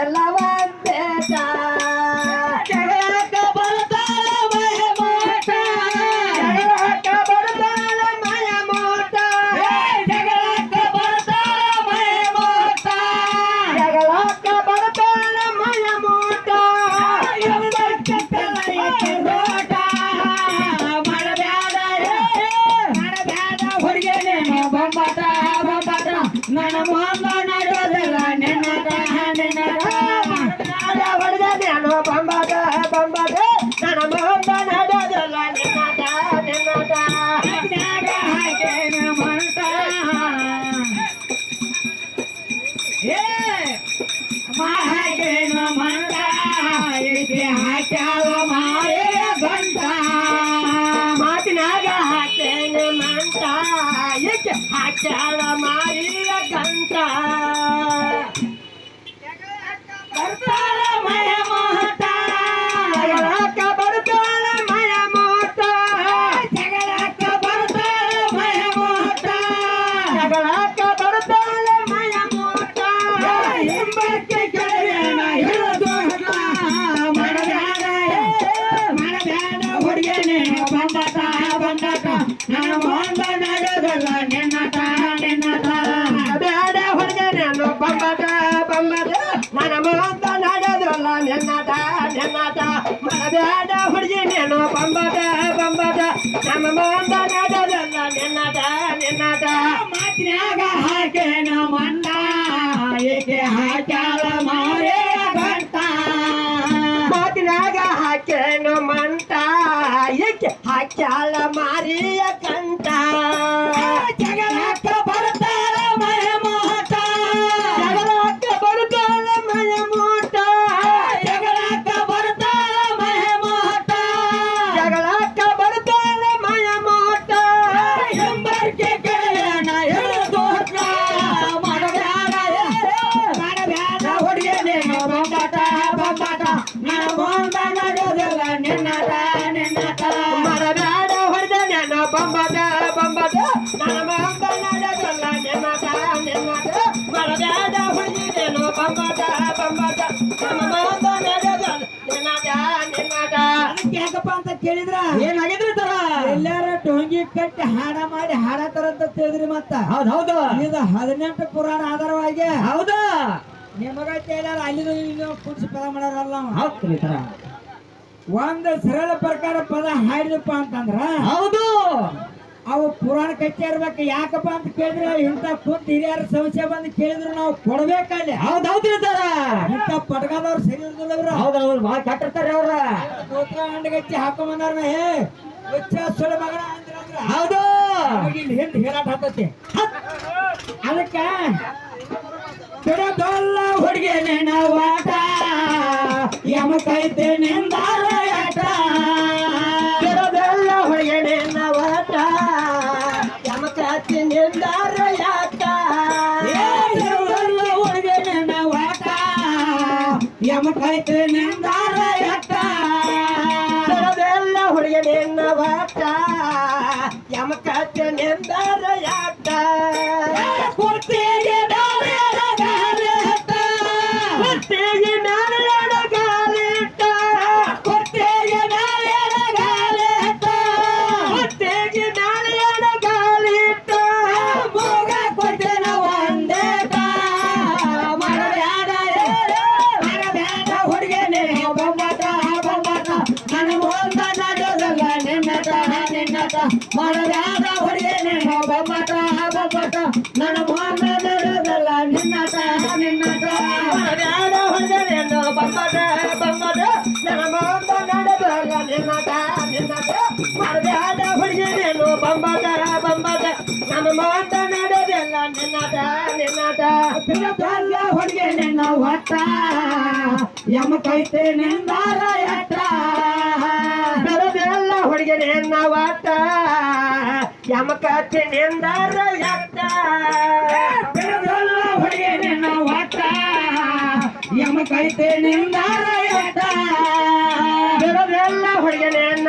எல்லாம் பேச ಬಂಬಾದ ಬಂಬಾದ ನನ್ನ ಮುಂದ ನಡೆಯೋದಿಲ್ಲ ನಿನ್ನಾಟ ನಿನ್ನಾಟ ತ್ಯಾಗ ಹಾಕೇನ ಮಂಟ ಏ ಮಾಗೇನ ಮಂಟ ಇದಕ್ಕೆ ಹಾಕ್ಯಾವ ಮಾಯ ಗಂಟ ಮಾತಿನಾಗ ಹಾಕೇನೆ ಮಂಟ ಏಕೆ ಹಾಕ್ಯಾಳ ಮಾರಿಯ ಗಂಟ ಬರ್ತಾಳ ಮಯ ಬೇಡ ಹುಡುಗಿ ನೀನು ಬಂಬದ ಬಂಬದ ನಮ್ಮ ಮುಂದ ನಡೆಯೋದಿಲ್ಲ ನಿನ್ನಾಟ ನಿನ್ನಾಟ ಮಾತಿನಾಗ ಹಾಕೇನ ಮಂಡ ಏಕೆ ಹಾಕ್ಯಾಳ ಮಾರೇ ಬಂತ ಮಾತಿನಾಗ ಹಾಕೇನು ಮಂತ. ಏಕೆ ಹಾಕ್ಯಾಳ ಮಾರಿಯ ಕಂಟ ಯಾಕಪ್ಪ ಅಂತ ಕೇಳಿದ್ರ? ಏನಾಗಿದ್ರಿ ತರ? ಎಲ್ಲಾರ ಟೊಂಗಿ ಕಟ್ಟಿ ಹಾಡ ಮಾಡಿ ಹಾಡತಾರ ಅಂತ ತಿಳಿದ್ರಿ ಮತ್ತ? ಹೌದ್ ಹೌದು. ಇದು ಹದಿನೆಂಟು ಪುರಾಣ ಆಧಾರವಾಗಿ. ಹೌದಾ? ನಿಮಗ ಕೇಳಾರ ಅಲ್ಲಿ ಕುಡಿಸಿ ಪದ ಮಾಡಾರಲ್ಲ. ಹೌದ್ರಿ ತರ. ಒಂದ್ ಸರಳ ಪ್ರಕಾರ ಪದ ಹಾಡಿದಪ್ಪ ಅಂತಂದ್ರ ಹೌದು. ಅವು ಪುರಾಣ ಕಟ್ಟಿರ್ಬೇಕು ಯಾಕಪ್ಪ ಅಂತ ಕೇಳಿದ್ರೆ ಇಂಥ ಕುಂತ ಹಿರಿಯರ ಸಮಸ್ಯೆ ಬಂದು ಕೇಳಿದ್ರು ನಾವು ಕೊಡ್ಬೇಕಲ್ಲಿ. ಹೌದ್ ಹೌದು ತರ ಇಂಥ ಪಟ್ಕಾದವ್ರು ಸರಿ ಹೌದ್ ಅವ್ರು ಭಾಳ ಕಟ್ಟಿರ್ತಾರೆ ಅವ್ರ. ದೋತ್ರ ಅಂಡಗಚ್ಚಿ ಹಾಕೊಂಬಂದಾರ ಹೇ ಹುಚ್ಚ ಸುಳ್ಳು ಮಗನ ಅಂದ್ರಂದ್ರ ಹೌದು. ಇಲ್ಲಿ ಹಿಂದ್ ಹೇಳಾಟ ಹತ್ತತಿ. ಅದಕ್ಕೆ ಬಿಡದೊಲ್ಲ ಹುಡುಗಿ ನೆನವಾಟ ವಾಟ ಯಮ ಕೈತೆ ನಿಂದಾರ ಯಮಕಾತಿ ನಿಂದಾರ ಯಾಕ? ಏ ಬಿಡದಲ್ಲ ಹುಡುಗಿ ನಿನ್ನ ವಾಟ ಯಮ ಕೈತೆ ನಿಂದಾರ ಆಟ ಬಿಡದಲ್ಲ ಹೊಳಗಡೆ ನವಟ ಯಮಕಾತಿ ನಿಂದಾರ ಯಾಕ ಕುರ್ತಿಗೆ. ಕುರ್ತಿಗೆ ನಿನ್ನಟ. ಹೊಡೆಯನೆ ಬೊಂಬಾಟ, ಬೊಂಬಾಟ. ನನ್ನ ಮುಂದ ನಡೆಯೋದಲ್ಲ ನಿನ್ನಟ, ನಿನ್ನಟ. ಮರದಾದ ಹೊಡೆಯನೆ ಬಂಬದ ಬಂಬದ ನನ್ನ ಮೊಂದ ನಡೆದಲ್ಲ ನಿನ್ನಟ ನಿನ್ನಟ ಮರದಾದ ಹೊಡೆಯನೆ ಬಂಬದ ಬಂಬದ ನನ್ನ ಮೊಂದ ನಡೆದಲ್ಲ ನಿನ್ನಟ ನಿನ್ನಟ ಬಿಡದಲ್ಲ ಹೊಡೆಯನೆ ಒಟ್ಟ ಯಮ ಕೈತೆ ನಿಂದಾರ ಎಟ್ಟ ಬೆಳೆದೆಲ್ಲ ಹುಡುಗಿನೇನ ಒಟ್ಟ ಯಮಕತ್ತಿ ನಿಂದಾರ ಎಟ್ಟ ಬಿಡದಲ್ಲ ಹುಡುಗಿ ನಿನ್ನ ಒಟ್ಟ ಯಮ ಕೈತೆ ನಿಂದಾರ ಎಟ್ಟ ಬೆಳೆದೆಲ್ಲ ಹುಡುಗಿನೇನ